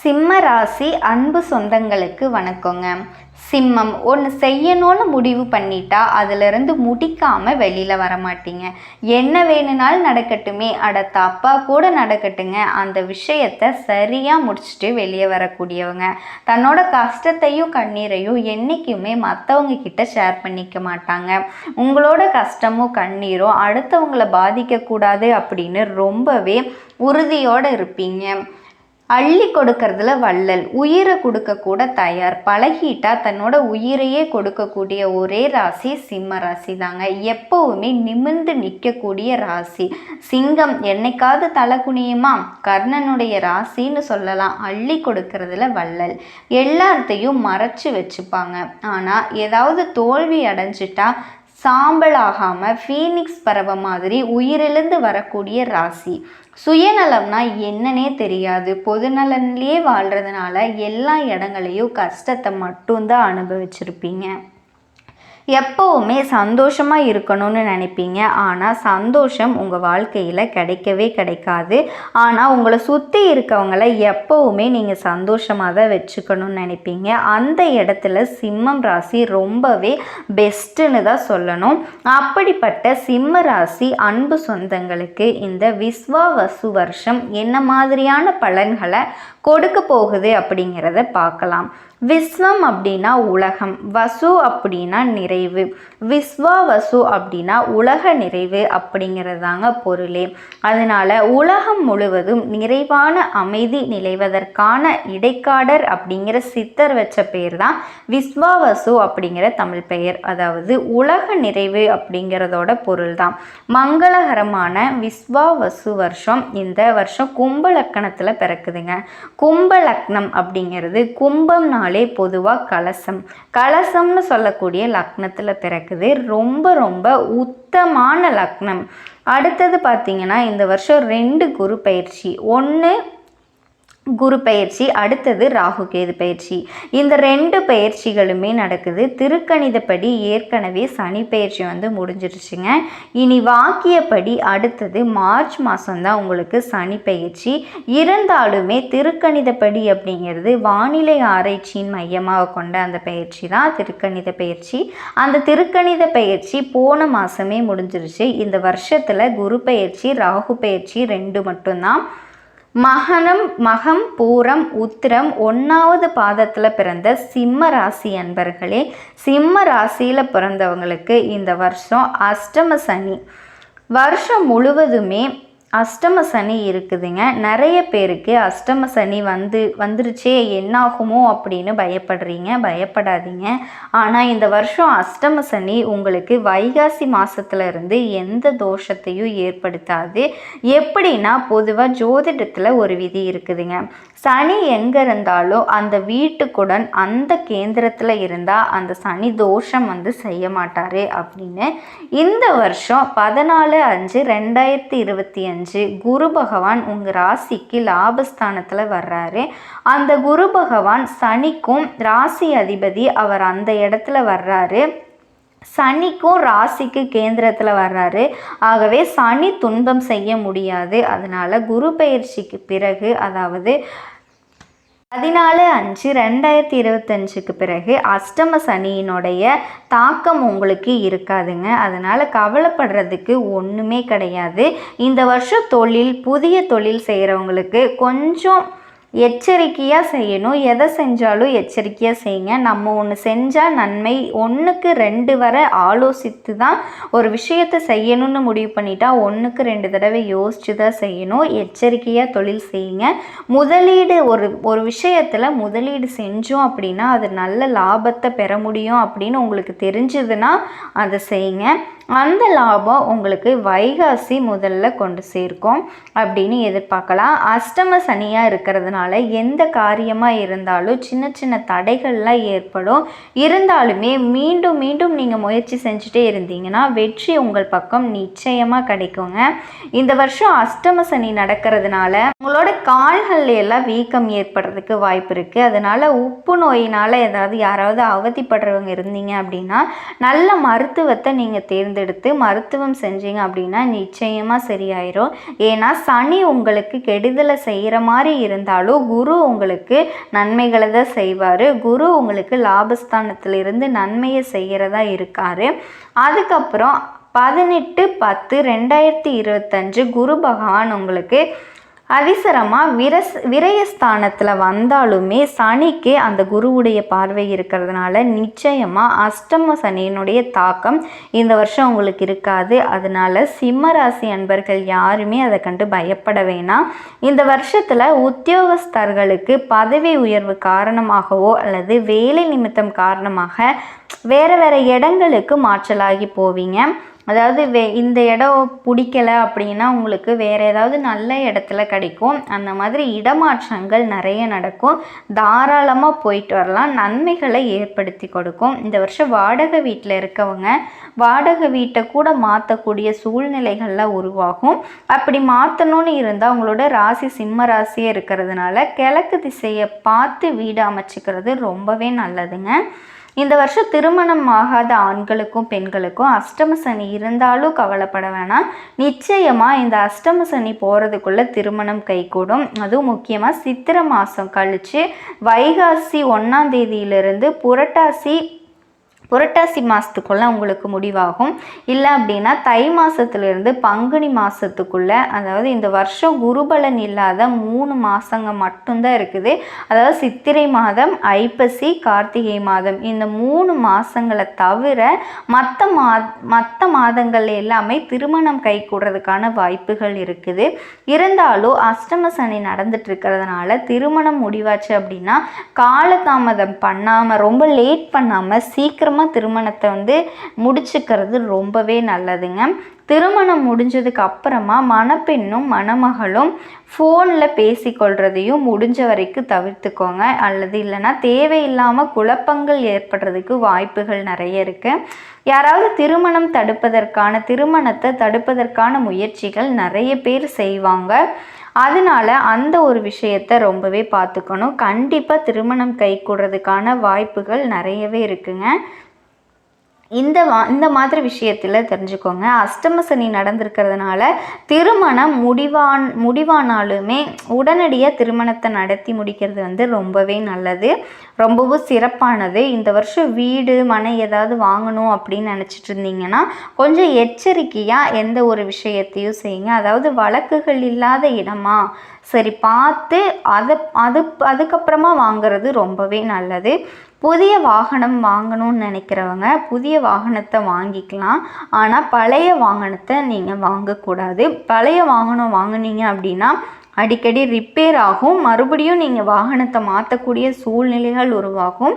சிம்ம ராசி அன்பு சொந்தங்களுக்கு வணக்கங்க. சிம்மம் ஒன்று செய்யணும்னு முடிவு பண்ணிட்டா அதிலிருந்து முடிக்காமல் வெளியில் வரமாட்டீங்க. என்ன வேணும்னாலும் நடக்கட்டுமே. அட தப்பா கூட நடக்கட்டுங்க. அந்த விஷயத்த சரியாக முடிச்சுட்டு வெளியே வரக்கூடியவங்க. தன்னோட கஷ்டத்தையும் கண்ணீரையும் என்றைக்குமே மற்றவங்க கிட்ட ஷேர் பண்ணிக்க மாட்டாங்க. உங்களோட கஷ்டமும் கண்ணீரும் அடுத்தவங்களை பாதிக்கக்கூடாது அப்படின்னு ரொம்பவே உறுதியோடு இருப்பீங்க. அள்ளி கொடுக்கறதுல வள்ளல். உயிரை கொடுக்க கூட தயார். பழகிட்டா தன்னோட உயிரையே கொடுக்கக்கூடிய ஒரே ராசி சிம்ம ராசி தாங்க எப்பவுமே நிமிர்ந்து நிற்கக்கூடிய ராசி. சிங்கம் என்னைக்காவது தலை குனியுமா? கர்ணனுடைய ராசின்னு சொல்லலாம். அள்ளி கொடுக்கறதுல வள்ளல். எல்லாத்தையும் மறைச்சு வச்சுப்பாங்க. ஆனால் ஏதாவது தோல்வி அடைஞ்சிட்டா சாம்பல் ஆகாமல் ஃபீனிக்ஸ் பறவை மாதிரி உயிரிழந்து வரக்கூடிய ராசி. சுயநலம்னா என்னன்னே தெரியாது. பொதுநலன்லேயே வாழ்கிறதுனால எல்லா இடங்களையும் கஷ்டத்தை மட்டும்தான் அனுபவிச்சிருப்பீங்க. எப்போவுமே சந்தோஷமாக இருக்கணும்னு நினைப்பீங்க. ஆனால் சந்தோஷம் உங்கள் வாழ்க்கையில் கிடைக்கவே கிடைக்காது. ஆனால் உங்களை சுற்றி இருக்கவங்கள எப்போவுமே நீங்கள் சந்தோஷமாக தான் வச்சுக்கணும்னு நினைப்பீங்க. அந்த இடத்துல சிம்மம் ராசி ரொம்பவே பெஸ்ட்டுன்னு தான் சொல்லணும். அப்படிப்பட்ட சிம்ம ராசி அன்பு சொந்தங்களுக்கு இந்த விஸ்வாவசு வருஷம் என்ன மாதிரியான பலன்களை கொடுக்க போகுது அப்படிங்கிறத பார்க்கலாம். விஸ்வம் அப்படின்னா உலகம் வசு அப்படின்னா நிறைவு. விஸ்வா வசு அப்படின்னா உலக நிறைவு அப்படிங்கிறது தாங்க பொருளே. அதனால உலகம் முழுவதும் நிறைவான அமைதி நிலைவதற்கான இடைக்காடர் அப்படிங்கிற சித்தர் வச்ச பேர் தான் விஸ்வாவசு அப்படிங்கிற தமிழ் பெயர். அதாவது உலக நிறைவு அப்படிங்கிறதோட பொருள் தான் மங்களகரமான விஸ்வாவசு வருஷம் இந்த வருஷம் கும்ப லக்கணத்தில் பிறக்குதுங்க. கும்ப லக்னம் அப்படிங்கிறது கும்பம்னாலே பொதுவாக கலசம். கலசம்னு சொல்லக்கூடிய லக்னத்தில் பிறக்குது. ரொம்ப ரொம்ப உத்தமான லக்னம். அடுத்தது பார்த்தீங்கன்னா இந்த வருஷம் ரெண்டு குரு பயிற்சி. ஒன்று குரு பயிற்சி அடுத்தது ராகு கேது பயிற்சி. இந்த ரெண்டு பயிற்சிகளுமே நடக்குது. திருக்கணிதப்படி ஏற்கனவே சனி பயிற்சி வந்து முடிஞ்சிருச்சுங்க. இனி வாக்கியப்படி அடுத்தது மார்ச் மாதம்தான் உங்களுக்கு சனி பயிற்சி. இருந்தாலுமே திருக்கணிதப்படி அப்படிங்கிறது வானிலை ஆராய்ச்சியின் மையமாக கொண்ட அந்த பயிற்சி தான் திருக்கணித பயிற்சி. அந்த திருக்கணித பயிற்சி போன மாதமே முடிஞ்சிருச்சு. இந்த வருஷத்தில் குரு பயிற்சி ராகு பயிற்சி ரெண்டு மட்டும்தான். மகனம் மகம் பூரம் உத்திரம் ஒன்றாவது பாதத்தில் பிறந்த சிம்ம ராசி அன்பர்களே சிம்ம ராசியில் பிறந்தவங்களுக்கு இந்த வருஷம் அஷ்டம சனி. வருஷம் முழுவதுமே அஷ்டம சனி இருக்குதுங்க. நிறைய பேருக்கு அஷ்டம சனி வந்து வந்துருச்சே என்னாகுமோ அப்படின்னு பயப்படுறீங்க பயப்படாதீங்க. ஆனால் இந்த வருஷம் அஷ்டம சனி உங்களுக்கு வைகாசி மாதத்துலேருந்து எந்த தோஷத்தையும் ஏற்படுத்தாது. எப்படின்னா பொதுவாக ஜோதிடத்தில் ஒரு விதி இருக்குதுங்க. சனி எங்கே இருந்தாலும் அந்த வீட்டுக்குடன் அந்த கேந்திரத்தில் இருந்தால் அந்த சனி தோஷம் வந்து செய்ய மாட்டார் அப்படின்னு. இந்த வருஷம் பதினாலு அஞ்சு ரெண்டாயிரத்தி இருபத்தி அஞ்சு குரு பகவான் உங்கள் ராசிக்கு லாபஸ்தானத்தில் வர்றாரு. அந்த குரு பகவான் சனிக்கும் ராசி அதிபதி அவர் அந்த இடத்துல வர்றாரு. சனிக்கும் ராசிக்கு கேந்திரத்தில் வர்றாரு. ஆகவே சனி துன்பம் செய்ய முடியாது. அதனால் குரு பயிற்சிக்கு பிறகு அதாவது பதினாலு அஞ்சு ரெண்டாயிரத்தி இருபத்தஞ்சுக்கு பிறகு அஷ்டம சனியினுடைய தாக்கம் உங்களுக்கு இருக்காதுங்க. அதனால் கவலைப்படுறதுக்கு ஒன்றுமே கிடையாது. இந்த வருஷம் தொழில் புதிய தொழில் செய்கிறவங்களுக்கு கொஞ்சம் எச்சரிக்கையாக செய்யணும். எதை செஞ்சாலும் எச்சரிக்கையாக செய்யுங்க. நம்ம ஒன்று செஞ்சால் நன்மை. ஒன்றுக்கு ரெண்டு வர ஆலோசித்து தான் ஒரு விஷயத்தை செய்யணும்னு முடிவு பண்ணிட்டா ஒன்றுக்கு ரெண்டு தடவை யோசித்து தான் செய்யணும். எச்சரிக்கையாக தொழில் செய்யுங்க. முதலீடு ஒரு ஒரு விஷயத்தில் முதலீடு செஞ்சோம் அப்படின்னா அது நல்ல லாபத்தை பெற முடியும் அப்படின்னு உங்களுக்கு தெரிஞ்சதுன்னா அதை செய்யுங்க. அந்த லாபம் உங்களுக்கு வைகாசி முதல்ல கொண்டு சேர்க்கும் அப்படின்னு எதிர்பார்க்கலாம். அஷ்டம சனியாக இருக்கிறதுனால எந்த காரியமாக இருந்தாலும் சின்ன சின்ன தடைகள்லாம் ஏற்படும். இருந்தாலுமே மீண்டும் மீண்டும் நீங்கள் முயற்சி செஞ்சுட்டே இருந்தீங்கன்னா வெற்றி உங்கள் பக்கம் நிச்சயமாக கிடைக்குங்க. இந்த வருஷம் அஷ்டம சனி நடக்கிறதுனால உங்களோட கால்கள்ல எல்லாம் வீக்கம் ஏற்படுறதுக்கு வாய்ப்பு இருக்குது அதனால் உப்பு நோயினால் ஏதாவது யாராவது அவதிப்படுறவங்க இருந்தீங்க அப்படின்னா நல்ல மருத்துவத்தை நீங்கள் தேர்ந்து தேர்ந்தெடுத்து மருத்துவம் செஞ்சீங்க அப்படின்னா நிச்சயமாக சரியாயிரும். ஏன்னா சனி உங்களுக்கு கெடுதலை செய்கிற மாதிரி இருந்தாலும் குரு உங்களுக்கு நன்மைகளை தான் செய்வார். குரு உங்களுக்கு லாபஸ்தானத்திலிருந்து நன்மையை செய்கிறதா இருக்கார். அதுக்கப்புறம் பதினெட்டு பத்து ரெண்டாயிரத்தி இருபத்தஞ்சு குரு பகவான் உங்களுக்கு அதிசரமாக விரஸ் விரயஸ்தானத்தில் வந்தாலுமே சனிக்கு அந்த குருவுடைய பார்வை இருக்கிறதுனால நிச்சயமாக அஷ்டம சனியினுடைய தாக்கம் இந்த வருஷம் உங்களுக்கு இருக்காது. அதனால சிம்ம ராசி அன்பர்கள் யாருமே அதை கண்டு பயப்பட வேணாம். இந்த வருஷத்தில் உத்தியோகஸ்தர்களுக்கு பதவி உயர்வு காரணமாகவோ அல்லது வேலை நிமித்தம் காரணமாக வேறு வேறு இடங்களுக்கு மாற்றலாகி போவீங்க. அதாவது வே இந்த இடம் பிடிக்கல அப்படின்னா உங்களுக்கு வேறு ஏதாவது நல்ல இடத்துல கிடைக்கும். அந்த மாதிரி இடமாற்றங்கள் நிறைய நடக்கும். தாராளமாக போயிட்டு வரலாம். நன்மைகளை ஏற்படுத்தி கொடுக்கும். இந்த வருஷம் வாடகை வீட்டில் இருக்கவங்க வாடகை வீட்டை கூட மாற்றக்கூடிய சூழ்நிலைகள்லாம் உருவாகும். அப்படி மாற்றணும்னு இருந்தால் உங்களோட ராசி சிம்ம ராசியே இருக்கிறதுனால கிழக்கு திசையை பார்த்து வீடு அமைச்சிக்கிறது ரொம்பவே நல்லதுங்க. இந்த வருஷம் திருமணம் ஆகாத ஆண்களுக்கும் பெண்களுக்கும் அஷ்டம சனி இருந்தாலும் கவலைப்பட வேணாம். நிச்சயமாக இந்த அஷ்டம சனி போகிறதுக்குள்ளே திருமணம் கைகூடும். அதுவும் முக்கியமாக சித்திரை மாதம் கழித்து வைகாசி ஒன்றாம் தேதியிலிருந்து புரட்டாசி புரட்டாசி மாதத்துக்குள்ளே உங்களுக்கு முடிவாகும். இல்லை அப்படின்னா தை மாதத்துலேருந்து பங்குனி மாதத்துக்குள்ளே அதாவது இந்த வருஷம் குருபலன் இல்லாத மூணு மாதங்க மட்டும்தான் இருக்குது. அதாவது சித்திரை மாதம் ஐப்பசி கார்த்திகை மாதம். இந்த மூணு மாதங்களை தவிர மற்ற மா மற்ற மாதங்கள் எல்லாமே திருமணம் கை கூடுறதுக்கான வாய்ப்புகள் இருக்குது. இருந்தாலும் அஷ்டம சனி நடந்துட்டு இருக்கிறதுனால திருமணம் முடிவாச்சு அப்படின்னா காலதாமதம் பண்ணாமல் ரொம்ப லேட் பண்ணாமல் சீக்கிரமாக சீக்கிரமாக திருமணத்தை வந்து முடிச்சுக்கிறது ரொம்பவே நல்லதுங்க. திருமணம் முடிஞ்சதுக்கு அப்புறமா மணப்பெண்ணும் மணமகளும் ஃபோனில் பேசிக்கொள்றதையும் முடிஞ்ச வரைக்கும் தவிர்த்துக்கோங்க. அல்லது இல்லைன்னா தேவையில்லாமல் குழப்பங்கள் ஏற்படுறதுக்கு வாய்ப்புகள் நிறைய இருக்குது யாராவது திருமணம் தடுப்பதற்கான திருமணத்தை தடுப்பதற்கான முயற்சிகள் நிறைய பேர் செய்வாங்க. அதனால அந்த ஒரு விஷயத்த ரொம்பவே பார்த்துக்கணும். கண்டிப்பாக திருமணம் கை கூடுறதுக்கான வாய்ப்புகள் நிறையவே இருக்குங்க. இந்த வா இந்த மாதிரி விஷயத்தில் தெரிஞ்சுக்கோங்க. அஷ்டம சனி நடந்திருக்கிறதுனால திருமணம் முடிவான் முடிவானாலுமே உடனடியாக திருமணத்தை நடத்தி முடிக்கிறது வந்து ரொம்பவே நல்லது. ரொம்பவும் சிறப்பானது. இந்த வருஷம் வீடு மனை ஏதாவது வாங்கணும் அப்படின்னு நினச்சிட்டு இருந்தீங்கன்னா கொஞ்சம் எச்சரிக்கையாக எந்த ஒரு விஷயத்தையும் செய்யுங்க. அதாவது வழக்குகள் இல்லாத இடமா? சரி பார்த்து அதை அது அதுக்கப்புறமா வாங்குறது ரொம்பவே நல்லது. புதிய வாகனம் வாங்கணும்னு நினைக்கிறவங்க புதிய வாகனத்தை வாங்கிக்கலாம். ஆனால் பழைய வாகனத்தை நீங்கள் வாங்கக்கூடாது. பழைய வாகனம் வாங்கினீங்க அப்படின்னா அடிக்கடி ரிப்பேர் ஆகும். மறுபடியும் நீங்கள் வாகனத்தை மாற்றக்கூடிய சூழ்நிலைகள் உருவாகும்.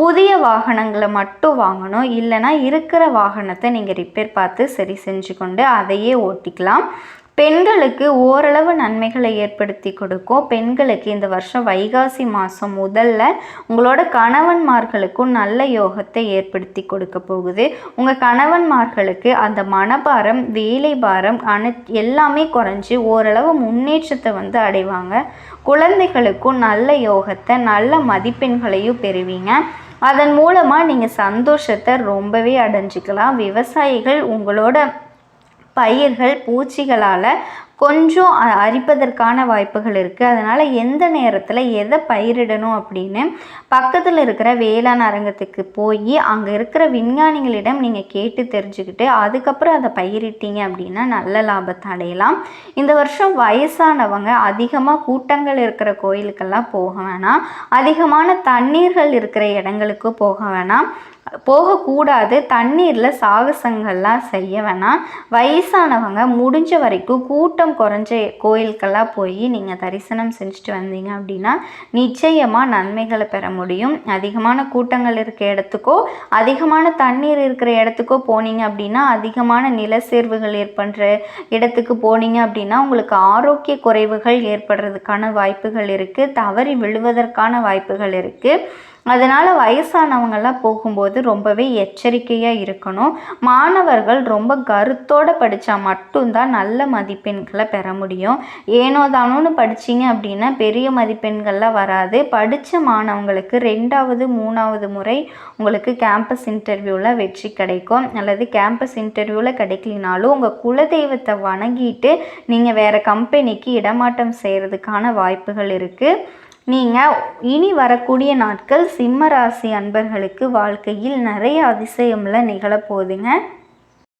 புதிய வாகனங்களை மட்டும் வாங்கணும். இல்லைனா இருக்கிற வாகனத்தை நீங்கள் ரிப்பேர் பார்த்து சரி செஞ்சு கொண்டு அதையே ஓட்டிக்கலாம். பெண்களுக்கு ஓரளவு நன்மைகளை ஏற்படுத்தி கொடுக்கும். பெண்களுக்கு இந்த வருஷம் வைகாசி மாதம் முதல்ல உங்களோட கணவன்மார்களுக்கும் நல்ல யோகத்தை ஏற்படுத்தி கொடுக்க போகுது. உங்கள் கணவன்மார்களுக்கு அந்த மனபாரம் வேலை பாரம் அனு எல்லாமே குறைஞ்சி ஓரளவு முன்னேற்றத்தை வந்து அடைவாங்க. குழந்தைகளுக்கும் நல்ல யோகத்தை நல்ல மதிப்பெண்களையும் பெறுவீங்க. அதன் மூலமாக நீங்கள் சந்தோஷத்தை ரொம்பவே அடைஞ்சிக்கலாம். விவசாயிகள் உங்களோட பயிர்கள் பூச்சிகளால் கொஞ்சம் அரிப்பதற்கான வாய்ப்புகள் இருக்குது அதனால் எந்த நேரத்தில் எதை பயிரிடணும் அப்படின்னு பக்கத்தில் இருக்கிற வேளாண் அரங்கத்துக்கு போய் அங்கே இருக்கிற விஞ்ஞானிகளிடம் நீங்கள் கேட்டு தெரிஞ்சுக்கிட்டு அதுக்கப்புறம் அதை பயிரிட்டீங்க அப்படின்னா நல்ல லாபத்தை அடையலாம். இந்த வருஷம் வயசானவங்க அதிகமாக கூட்டங்கள் இருக்கிற கோயிலுக்கெல்லாம் போக வேணாம். அதிகமான தண்ணீர்கள் இருக்கிற இடங்களுக்கு போக வேணாம். போகக்கூடாது. தண்ணீரில் சாகசங்கள்லாம் செய்ய வேணாம். வயசானவங்க முடிஞ்ச வரைக்கும் கூட்டம் குறைஞ்ச கோயிலுக்கெல்லாம் போய் நீங்கள் தரிசனம் செஞ்சுட்டு வந்தீங்க அப்படின்னா நிச்சயமாக நன்மைகளை பெற முடியும். அதிகமான கூட்டங்கள் இருக்கிற இடத்துக்கோ அதிகமான தண்ணீர் இருக்கிற இடத்துக்கோ போனீங்க அப்படின்னா அதிகமான நிலச்சேர்வுகள் ஏற்படுற இடத்துக்கு போனீங்க அப்படின்னா உங்களுக்கு ஆரோக்கிய குறைவுகள் ஏற்படுறதுக்கான வாய்ப்புகள் இருக்குது தவறி விழுவதற்கான வாய்ப்புகள் இருக்குது அதனால் வயசானவங்கள்லாம் போகும்போது ரொம்பவே எச்சரிக்கையாக இருக்கணும். மாணவர்கள் ரொம்ப கருத்தோடு படித்தா மட்டும்தான் நல்ல மதிப்பெண்களை பெற முடியும். ஏனோ தானோன்னு படிச்சிங்க அப்படின்னா பெரிய மதிப்பெண்கள்லாம் வராது. படித்த மாணவங்களுக்கு ரெண்டாவது மூணாவது முறை உங்களுக்கு கேம்பஸ் இன்டர்வியூவில் வெற்றி கிடைக்கும். அல்லது கேம்பஸ் இன்டர்வியூவில் கிடைக்கலினாலும் உங்கள் குலதெய்வத்தை வணங்கிட்டு நீங்கள் வேறு கம்பெனிக்கு இடமாற்றம் செய்கிறதுக்கான வாய்ப்புகள் இருக்குது நீங்கள் இனி வரக்கூடிய நாட்கள் சிம்ம ராசி அன்பர்களுக்கு வாழ்க்கையில் நிறைய அதிசயம்ல நிகழப்போகுதுங்க.